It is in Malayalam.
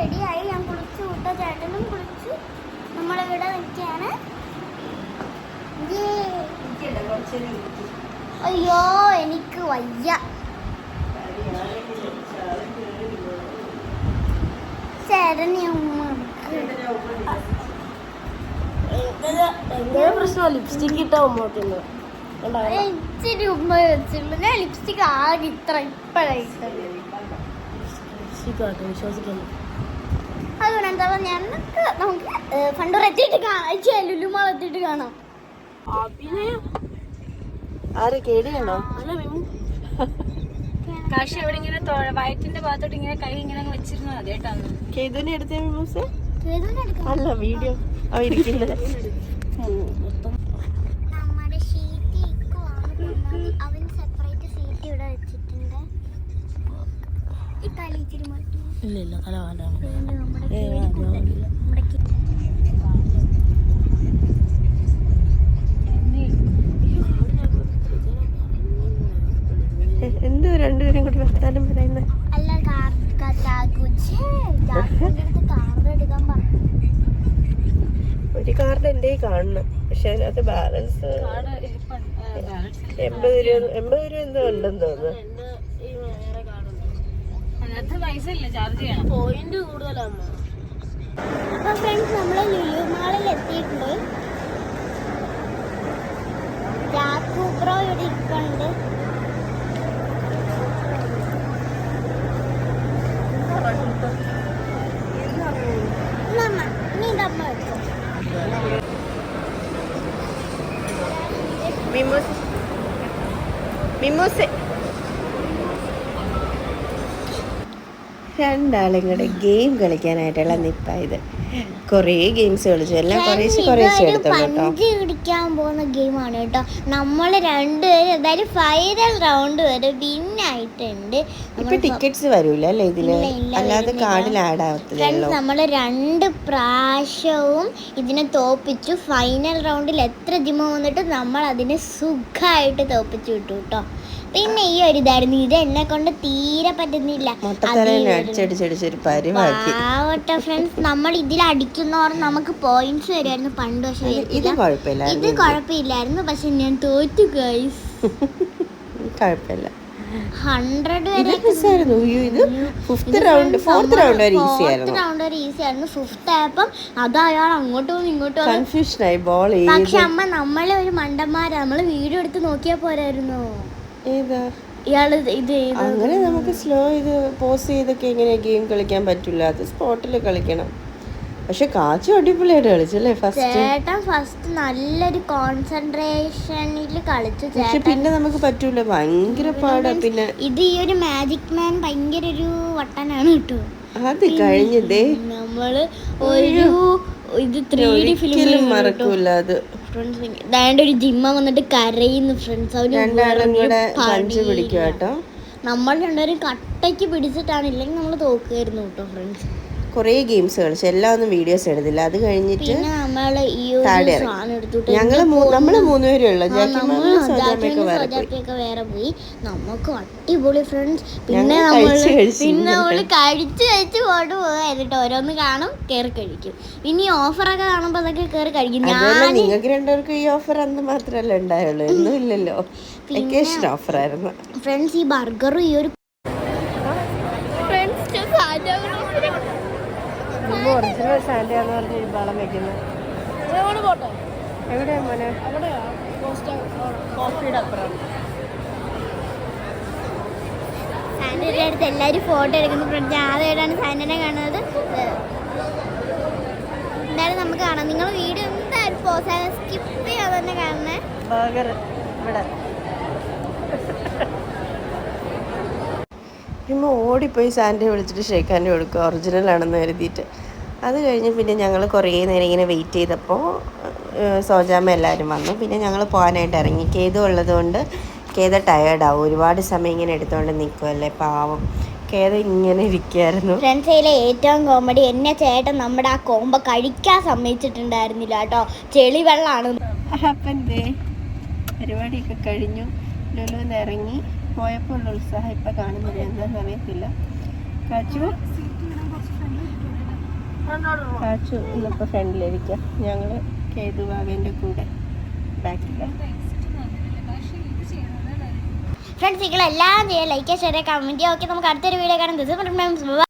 റെഡിയായി. ഞാൻ കുളിച്ചു കൂട്ട ചേട്ടനും കുളിച്ചു. നമ്മളിവിടെ നിൽക്കുകയാണ്. അയ്യോ എനിക്ക് വയ്യ. ചേട്ടനെ ഉമ്മ ഭയങ്കര ലിപ്സ്റ്റിക് ഇട്ടാ മുമ്പോട്ടുള്ളത് ഇച്ചിരി ഉമ്മ വെച്ചുള്ളൂ ഞാൻ ലിപ്സ്റ്റിക് ആകെ ഇത്ര ഇപ്പഴായിട്ട് ലിപ്സ്റ്റിക് ആട്ടോ വിശ്വസിക്കുന്നു. അതുകൊണ്ട് എന്താ ഞങ്ങൾക്ക് നമുക്ക് ഫണ്ടൂർ എത്തിയിട്ട് കാണാം ലുലുമാൾ എത്തിയിട്ട് കാണാം. ആര് കേടിയാണോ അല്ല മിമു കാശ് അവിടെ ഇങ്ങനെ വയറ്റിന്റെ ഭാഗത്തോട്ട് ഇങ്ങനെ കൈ ഇങ്ങനെ അങ്ങ് വെച്ചിരുന്നത് അതേട്ടാന്ന് കേതുവിനെ എടുത്തേ മിമൂസ് അല്ല വീഡിയോ. അവ ഇരിക്കുന്നത് നമ്മുടെ ഷീറ്റ് ഇക്കുവാണ് കൊണ്ടുവന്നത്. അവൻ സെപ്പറേറ്റ് സീറ്റ് ഇവിടെ വെച്ചിട്ടുണ്ട് ഈ തല ഇച്ചിരി മാറ്റി ഇല്ല ഇല്ല കല വേണ്ട വീണ്ടും നമ്മുടെ ഏ, കേടി അത് കൂട്ടൻ. ആവില്ല. നമ്മുടെ എന്തോ എന്ത് രണ്ടുപേരും കൂടി വർത്താനം പറയുന്നത് അല്ല ഒരു കാർഡ് എന്റെ കാണണം. പക്ഷെ അതിനകത്ത് ബാലൻസ് എൺപത് രൂപ എൺപത് രൂപ എന്തോ ഉണ്ടെന്ന് തോന്നുന്നു. അതിനകത്ത് പൈസ ഇല്ല ചാർജ് ചെയ്യണം. പോയിന്റ് കൂടുതലാണ് അപ്പൊ ഫ്രണ്ട്സ് നമ്മൾ ലുലു മാളിൽ എത്തിയിട്ടുണ്ട്. ജാക്കൂപ്രോ ഇവിടെ വെച്ചോ. മിമൂസ് മിമൂസ് രണ്ടാളും കൂടെ ഗെയിം കളിക്കാനായിട്ടുള്ള നിപ്പായത്. കുറേ ഗെയിംസ് കളിച്ചു. എല്ലാം കുറേശ്ശെ കുറേശ്ശെ ഇതൊരു എടുത്തോളൂ കേട്ടോ പിടിക്കാൻ പോകുന്ന ഗെയിമാണ് കേട്ടോ. നമ്മൾ രണ്ടുപേരും എന്തായാലും ഫൈനൽ റൗണ്ട് വരെ വിൻ ആയിട്ടുണ്ട്. ഇപ്പൊ ടിക്കറ്റ്സ് വരൂല അല്ലേ ഇതിൽ? അല്ലാതെ കാർഡിൽ ആഡ് ഫ്രണ്ട്സ് നമ്മൾ രണ്ട് പ്രാവശ്യവും ഇതിനെ തോപ്പിച്ചു. ഫൈനൽ റൗണ്ടിൽ എത്ര ജിമ്മ വന്നിട്ട് നമ്മൾ അതിനെ സുഖമായിട്ട് തോപ്പിച്ചു വിട്ടു കേട്ടോ പിന്നെ ഈ ഒരു ഇതായിരുന്നു. ഇത് എന്നെ കൊണ്ട് തീരെ പറ്റുന്നില്ല. പാവട്ട ഫ്രണ്ട്സ് നമ്മൾ ഇതിൽ അടിക്കുന്നവർ നമുക്ക് പോയിന്റ്സ് വരുമായിരുന്നു പണ്ട് പക്ഷേ ഇത് കുഴപ്പമില്ലായിരുന്നു. പക്ഷെ ഞാൻ തോറ്റു ഗൈസ് കുഴപ്പമില്ല. പക്ഷെ അമ്മ നമ്മളെ ഒരു മണ്ടന്മാരാ. നമ്മൾ വീഡിയോ എടുത്ത് നോക്കിയാ പോരായിരുന്നു? ഏതാ? ഇത് അങ്ങനെ നമുക്ക് സ്ലോ ഇത് പോസ് ചെയ്തൊക്കെ ഇങ്ങനെ ഗെയിം കളിക്കാൻ പറ്റില്ല അത് സ്പോട്ടിൽ കളിക്കണം. പക്ഷെ കാച്ചു അടിപൊളിയായിട്ട് കളിച്ചല്ലേ ഫസ്റ്റ് ചേട്ടൻ ഫസ്റ്റ് നല്ലൊരു കോൺസെൻട്രേഷനിൽ കളിച്ചു. പക്ഷെ പിന്നെ നമുക്ക് പറ്റൂല. ഭയങ്കര പാടാ. പിന്നെ ഇത് ഈ ഒരു മാജിക് മാൻ ഭയങ്കര ഒരു വട്ടനാണ് കേട്ടോ. അത് കഴിഞ്ഞതേ നമ്മൾ ഒരു ഇത് ത്രീ ഡി ഫിലിമിലും ഫിലിം മറക്കൂല അത്. ഫ്രണ്ട്സ് ദാണ്ട് ഒരു ജിമ്മ വന്നിട്ട് കരയുന്നു ഫ്രണ്ട്സ് അവർ നമ്മൾ രണ്ടുപേരും കട്ടയ്ക്ക് പിടിച്ചിട്ടാണ് ഇല്ലെങ്കിൽ നമ്മൾ തോക്കുമായിരുന്നു കേട്ടോ ഫ്രണ്ട്സ് കുറേ ഗെയിംസ് കളിച്ചു. എല്ലാം ഒന്നും വീഡിയോസ് എടുത്തില്ല. അത് കഴിഞ്ഞിട്ട് താഴെ ഞങ്ങൾ നമ്മൾ മൂന്നുപേരേ ഉള്ളു ജാക്കി നമ്മൾ മാമും വേറെ പോയി. നമുക്ക് അടിപൊളി ഫ്രണ്ട്സ് പിന്നെ ഞങ്ങൾ പിന്നെ നമ്മൾ കഴിച്ച് കഴിച്ച് കൊണ്ട് പോകാതിട്ട് ഓരോന്ന് കാണും കയറി കഴിക്കും. ഇനി ഓഫറൊക്കെ കാണുമ്പോ അതൊക്കെ കയറി കഴിക്കും. നിങ്ങൾക്ക് രണ്ടുപേർക്കും ഈ ഓഫർ അന്ന് മാത്രമല്ല ഉണ്ടായുള്ളൂ. ഒന്നും ഇല്ലല്ലോ. വെക്കേഷൻ ഓഫർ ആയിരുന്നു. ഫ്രണ്ട്സ് ഈ ബർഗറും ഈ ഒരു ഒറിജിനൽ സാൻഡയാന്ന് പറഞ്ഞ് ഈ വളം വെക്കുന്നത് എവിടെയാ മോനെ? കോഫിയുടെ അപ്പുറം. സാൻഡയുടെ അടുത്ത് എല്ലാവരും ഫോട്ടോ എടുക്കുന്നു. ഫ്രണ്ട്സ് ആദ്യമായിട്ടാണ് സാൻഡനെ കാണുന്നത്. എന്തായാലും നമുക്ക് കാണാം. നിങ്ങൾ വീഡിയോ എന്തായാലും പോസ് സ്കിപ്പ് ചെയ്യാതെ തന്നെ കാണണേ ബർഗർ ഇവിടെ. ഇമ്മ ഓടിപ്പോയി സാൻഡെ വിളിച്ചിട്ട് ഷേക്കാന്റെ കൊടുക്കുക. ഒറിജിനൽ ആണെന്ന് കരുതിയിട്ട്. അത് കഴിഞ്ഞ് പിന്നെ ഞങ്ങൾ കുറേ നേരം ഇങ്ങനെ വെയിറ്റ് ചെയ്തപ്പോൾ സോജാമ്മ എല്ലാവരും വന്നു. പിന്നെ ഞങ്ങൾ പോകാനായിട്ട് ഇറങ്ങി. കേതു ഉള്ളതുകൊണ്ട് കേത ടയേർഡാവും ഒരുപാട് സമയം ഇങ്ങനെ എടുത്തുകൊണ്ട് നിൽക്കുമല്ലേ പാവം. കേത ഇങ്ങനെ ഇരിക്കുകയായിരുന്നു ഫ്രണ്ട്സിലെ ഏറ്റവും കോമഡി എന്നെ ചേട്ടൻ നമ്മുടെ ആ കോമ്പ കഴിക്കാൻ സമ്മതിച്ചിട്ടുണ്ടായിരുന്നില്ല കേട്ടോ. ചെളി വെള്ളമാണ് അപ്പം ദേ പരിപാടിയൊക്കെ കഴിഞ്ഞു. ലുലുന്ന് ഇറങ്ങി. പോയപ്പോൾ ഉള്ള ഉത്സാഹം ഇപ്പം കാണുന്നില്ല. എന്താണെന്ന് അറിയത്തില്ല. കാച്ചു? കാച്ചു ഇന്നിപ്പോൾ ഫ്രണ്ടിലിരിക്കാം. ഞങ്ങൾ കേതുവാവേന്റെ കൂടെ ബാക്കിലാണ് ഫ്രണ്ട്സ് നിങ്ങളെല്ലാം ചെയ്യാം ലൈക്ക് ഷെയർ കമന്റ് ഓക്കെ നമുക്ക് അടുത്തൊരു വീഡിയോ കാണാം. ദിവസം